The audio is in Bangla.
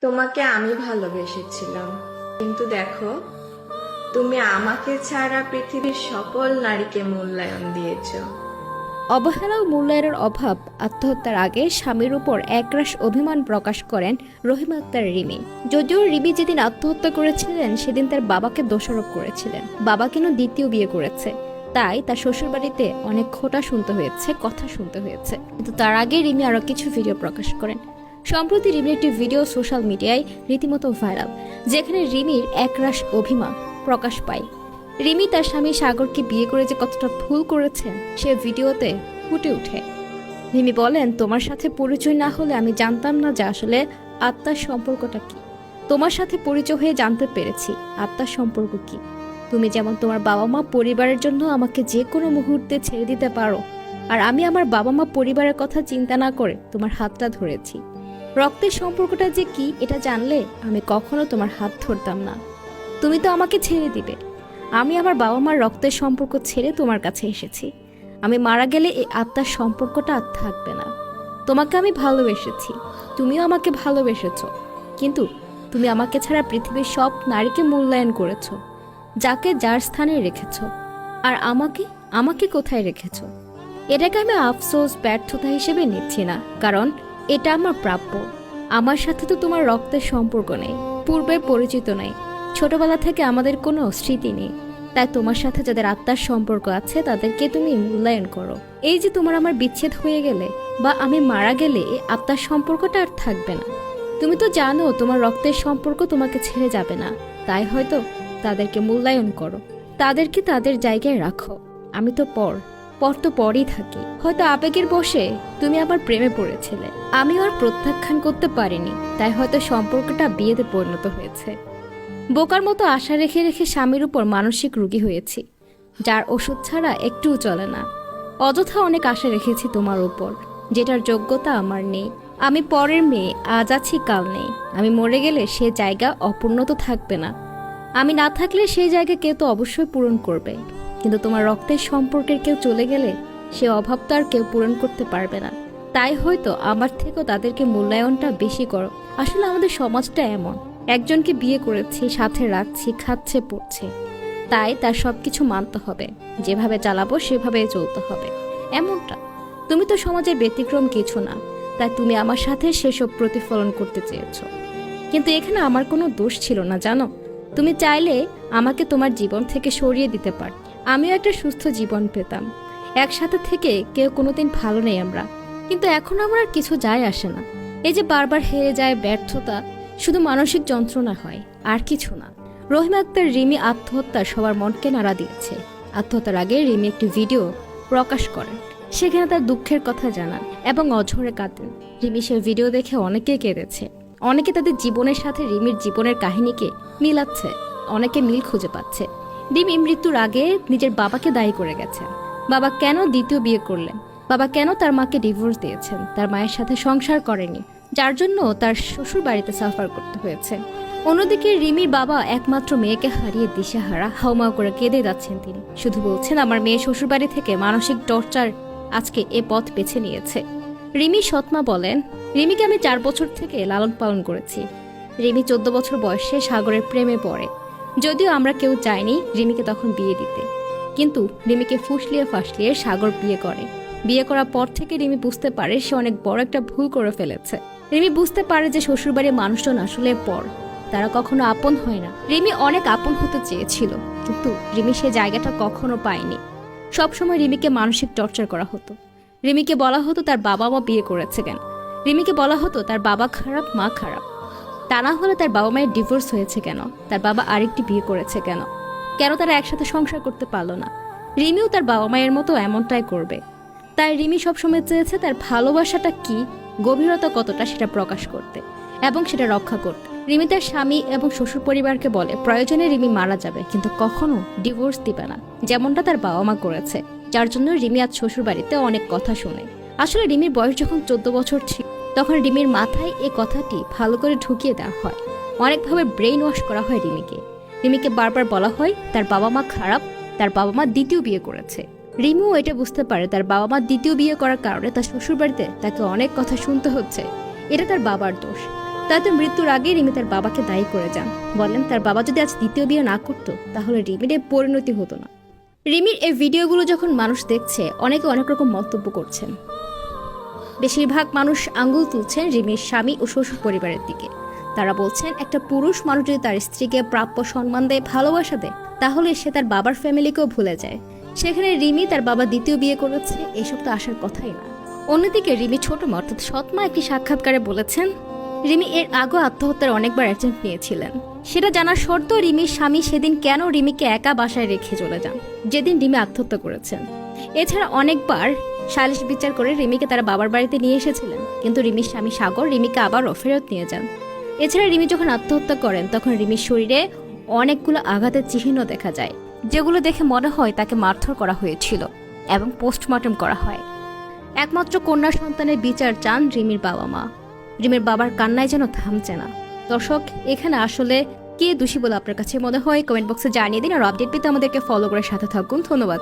তোমাকে আমি ভালোবেসেছিলাম। কিন্তু দেখো, তুমি আমাকে ছাড়া পৃথিবীর সকল নারীকে মূল্যায়ন দিয়েছ। অবহেলা ও মূল্যায়নের অভাব আত্মহত্যার আগে স্বামীর উপর একরাশ অভিমান প্রকাশ করেন রহিম আক্তার রিমি। যদিও রিমি যেদিন আত্মহত্যা করেছিলেন, সেদিন তার বাবাকে দোষারোপ করেছিলেন। বাবা কেন দ্বিতীয় বিয়ে করেছে? তাই তার শ্বশুরবাড়িতে অনেক খোটা শুনতে হয়েছে, কথা শুনতে হয়েছে। কিন্তু তার আগে রিমি আরও কিছু ভিডিও প্রকাশ করেন। সম্প্রতি রিমির একটি ভিডিও সোশ্যাল মিডিয়ায় রীতিমতো ভাইরাল, যেখানে রিমির একরাশ অভিমান প্রকাশ পায়। রিমি তার স্বামী সাগরকে বিয়ে করে যে কতটা ভুল করেছেন সে ভিডিওতে ফুটে ওঠে। রিমি বলেন, তোমার সাথে পরিচয় না হলে আমি জানতাম না যে আসলে আত্মার সম্পর্কটা কি। তোমার সাথে পরিচয় হয়ে জানতে পেরেছি আত্মার সম্পর্ক কি। তুমি যেমন তোমার বাবা মা পরিবারের জন্য আমাকে যে কোনো মুহূর্তে ছেড়ে দিতে পারো, আর আমি আমার বাবা মা পরিবারের কথা চিন্তা না করে তোমার হাতটা ধরেছি। রক্তের সম্পর্কটা যে কি, এটা জানলে আমি কখনো তোমার হাত ধরতাম না। তুমি তো আমাকে ছেড়ে দিবে। আমি আমার বাবা মার রক্তের সম্পর্ক ছেড়ে তোমার কাছে এসেছি। আমি মারা গেলে এই আত্মার সম্পর্কটা আর থাকবে না। তোমাকে আমি ভালোবেসেছি। তুমিও আমাকে ভালোবেসেছ। কিন্তু তুমি আমাকে ছাড়া পৃথিবীর সব নারীকে মূল্যায়ন করেছ, যাকে যার স্থানে রেখেছ। আর আমাকে আমাকে কোথায় রেখেছ? এটাকে আমি আফসোস, ব্যর্থতা হিসেবে নিচ্ছি না। কারণ এটা আমার প্রাপ্য। আমার সাথে তো তোমার রক্তের সম্পর্ক নেই, পূর্বে পরিচিত নেই। ছোটবেলা থেকে আমাদের কোনো স্মৃতি নেই। তাই তোমার সাথে যাদের আত্মার সম্পর্ক আছে, তাদেরকে তুমি মূল্যায়ন করো। এই যে তোমার আমার বিচ্ছেদ হয়ে গেলে বা আমি মারা গেলে এই আত্মার সম্পর্কটা আর থাকবে না। তুমি তো জানো, তোমার রক্তের সম্পর্ক তোমাকে ছেড়ে যাবে না। তাই হয়তো তাদেরকে মূল্যায়ন করো। তাদেরকে তাদের জায়গায় রাখো। আমি তো পর। পর তো পরই থাকি। হয়তো আবেগের বসে তুমি আবার প্রেমে পড়েছিলে। আমি আর প্রত্যাখ্যান করতে পারিনি, তাই হয়তো সম্পর্কটা বিয়েতে পরিণত হয়েছে। বোকার মতো আশা রেখে রেখে স্বামীর উপর মানসিক রুগী হয়েছি, যার ওষুধ ছাড়া একটুও চলে না। অযথা অনেক আশা রেখেছি তোমার উপর, যেটার যোগ্যতা আমার নেই। আমি পরের মেয়ে, আজ আছি, কাল নেই। আমি মরে গেলে সে জায়গা অপূর্ণ তো থাকবে না। আমি না থাকলে সেই জায়গা কেউ তো অবশ্যই পূরণ করবে। কিন্তু তোমার রক্তের সম্পর্কের কেউ চলে গেলে সে অভাব তো আর কেউ পূরণ করতে পারবে না। তাই হয়তো আমার থেকেও তাদেরকে মূল্যায়নটা বেশি করো। আসলে আমাদের সমাজটা এমন। একজনকে বিয়ে করেছি, সাথে রাখছি, খাচ্ছে, পড়ছে। তাই তার সবকিছু মানতে হবে। যেভাবে চালাবো সেভাবে চলতে হবে। এমনটা। তুমি তো সমাজের ব্যতিক্রম কিছু না। তাই তুমি আমার সাথে সেসব প্রতিফলন করতে চেয়েছো। কিন্তু এখানে আমার কোনো দোষ ছিল না, জানো? তুমি চাইলে আমাকে তোমার জীবন থেকে সরিয়ে দিতে পার আমিও একটা সুস্থ জীবন পেতাম। একসাথে থেকে কেউ কোনোদিন ভালো নেই আমরা। কিন্তু এখন আমার আর কিছু যায় আসে না। এই যে বারবার হেরে যায় ব্যর্থতা, শুধু মানসিক যন্ত্রণা হয়, আর কিছু না। রহিম আক্তার রিমি আত্মহত্যা সবার মনকে নাড়া দিয়েছে। আত্মহত্যার আগে রিমি একটি ভিডিও প্রকাশ করেন। সেখানে তার দুঃখের কথা জানান এবং অঝরে কাঁদেন। রিমি সে ভিডিও দেখে অনেকে কেঁদেছে। অনেকে তাদের জীবনের সাথে রিমির জীবনের কাহিনীকে মিলাচ্ছে। অনেকে মিল খুঁজে পাচ্ছে। রিমি মৃত্যুর আগে নিজের বাবাকে দায়ী করে গেছেন বাবা কেন দ্বিতীয় বিয়ে করলেন? বাবা কেন তার মাকে ডিভোর্স দিয়েছেন? তার মায়ের সাথে সংসার করেনি, যার জন্য তার শ্বশুর বাড়িতে সাফার করতে হয়েছে। অন্যদিকে রিমির বাবা একমাত্র মেয়েকে হারিয়ে দিশেহারা হাউমাউ করে কেঁদে যাচ্ছেন তিনি। শুধু বলছেন, আমার মেয়ে শ্বশুর বাড়ি থেকে মানসিক টর্চার আজকে এ পথ বেছে নিয়েছে। রিমি সৎমা বলেন, রিমিকে আমি চার বছর থেকে লালন পালন করেছি। রিমি চোদ্দ বছর বয়সে সাগরের প্রেমে পড়ে। যদিও আমরা কেউ চাইনি রিমিকে তখন বিয়ে দিতে। কিন্তু রিমিকে ফুসলিয়ে ফাসলিয়ে সাগর বিয়ে করে। বিয়ে করার পর থেকে রিমি বুঝতে পারে সে অনেক বড় একটা ভুল করে ফেলেছে। রিমি বুঝতে পারে যে শ্বশুরবাড়ির মানুষজন আসলে পর তারা কখনো আপন হয় না। রিমি অনেক আপন হতে চেয়েছিল, কিন্তু রিমি সে জায়গাটা কখনো পায়নি। সবসময় রিমিকে মানসিক টর্চার করা হতো। রিমিকে বলা হতো তার বাবা মা বিয়ে করেছে কেন? রিমিকে বলা হতো তার বাবা খারাপ, মা খারাপ। তা না হলে তার বাবা মায়ের ডিভোর্স হয়েছে কেন? তার বাবা আরেকটি বিয়ে করেছে কেন? কেন তারা একসাথে সংসার করতে পারল না? রিমিও তার বাবা মায়ের মতো এমনটাই করবে। তাই রিমি সবসময় চেয়েছে তার ভালোবাসাটা কি, গভীরতা কতটা সেটা প্রকাশ করতে এবং সেটা রক্ষা করতে। রিমি তার স্বামী এবং শ্বশুর পরিবারকে বলে, প্রয়োজনে রিমি মারা যাবে, কিন্তু কখনো ডিভোর্স দিবে না। যেমনটা তার বাবা মা করেছে, যার জন্য রিমি আজ শ্বশুর বাড়িতে অনেক কথা শোনে। আসলে রিমির বয়স যখন চোদ্দ বছর ছিল তখন রিমির মাথায় এই কথাটি ভালো করে ঢুকিয়ে দেওয়া হয়। অনেকভাবে ব্রেইন ওয়াশ করা হয় রিমিকে। রিমিকে বারবার বলা হয়, তার বাবা মা খারাপ, তার বাবা মা দ্বিতীয় বিয়ে করেছে। রিমিও এটা বুঝতে পারে, তার বাবা মা দ্বিতীয় বিয়ে করার কারণে তার শ্বশুরবাড়িতে তাকে অনেক কথা শুনতে হচ্ছে। এটা তার বাবার দোষ। তাদের মৃত্যুর আগে রিমি তার বাবাকে দায়ী করে যান। বলেন, তার বাবা যদি আজ দ্বিতীয় বিয়ে না করতো, তাহলে রিমির এই পরিণতি হতো না। রিমির এই ভিডিওগুলো যখন মানুষ দেখছে, অনেকে অনেক রকম মন্তব্য করছেন। বেশিরভাগ মানুষ আঙ্গুল তুলছেন রিমির স্বামী ও শ্বশুর পরিবারের দিকে। তারা বলছেন, একটা পুরুষ মানুষ যদি তার স্ত্রীকে প্রাপ্য সম্মান দেয়, ভালোবাসা দেয়, তাহলে সে তার বাবার ফ্যামিলিকেও ভুলে যায়। সেখানে রিমি তার বাবা দ্বিতীয় বিয়ে করেছে, এসব তো আসার কথাই না। অন্যদিকে রিমি ছোট মা, অর্থাৎ সৎমা একটি সাক্ষাৎকারে বলেছেন, রিমি এর আগেও আত্মহত্যার অনেকবার অ্যাটেম্প নিয়েছিলেন সেটা জানার শর্তেও রিমির স্বামী সেদিন কেন রিমিকে একা বাসায় রেখে চলে যান? যেদিন রিমি আত্মহত্যা করেছেন। এছাড়া অনেকবার সালিশ বিচার করে রিমিকে তারা বাবার বাড়িতে নিয়ে এসেছিলেন। কিন্তু রিমির স্বামী সাগর রিমিকে আবারও ফেরত নিয়ে যান। এছাড়া রিমি যখন আত্মহত্যা করেন, তখন রিমির শরীরে অনেকগুলো আঘাতের চিহ্ন দেখা যায়, যেগুলো দেখে মনে হয় তাকে মারধর করা হয়েছিল এবং পোস্টমর্টম করা হয়। একমাত্র কন্যা সন্তানের বিচার চান রিমির বাবা মা রিমির বাবার কান্নায় যেন থামছে না। দর্শক, এখানে আসলে কে দোষী বলে আপনার কাছে মনে হয়? কমেন্ট বক্সে জানিয়ে দিন আর আপডেট পেতে আমাদেরকে ফলো করে সাথে থাকুন। ধন্যবাদ।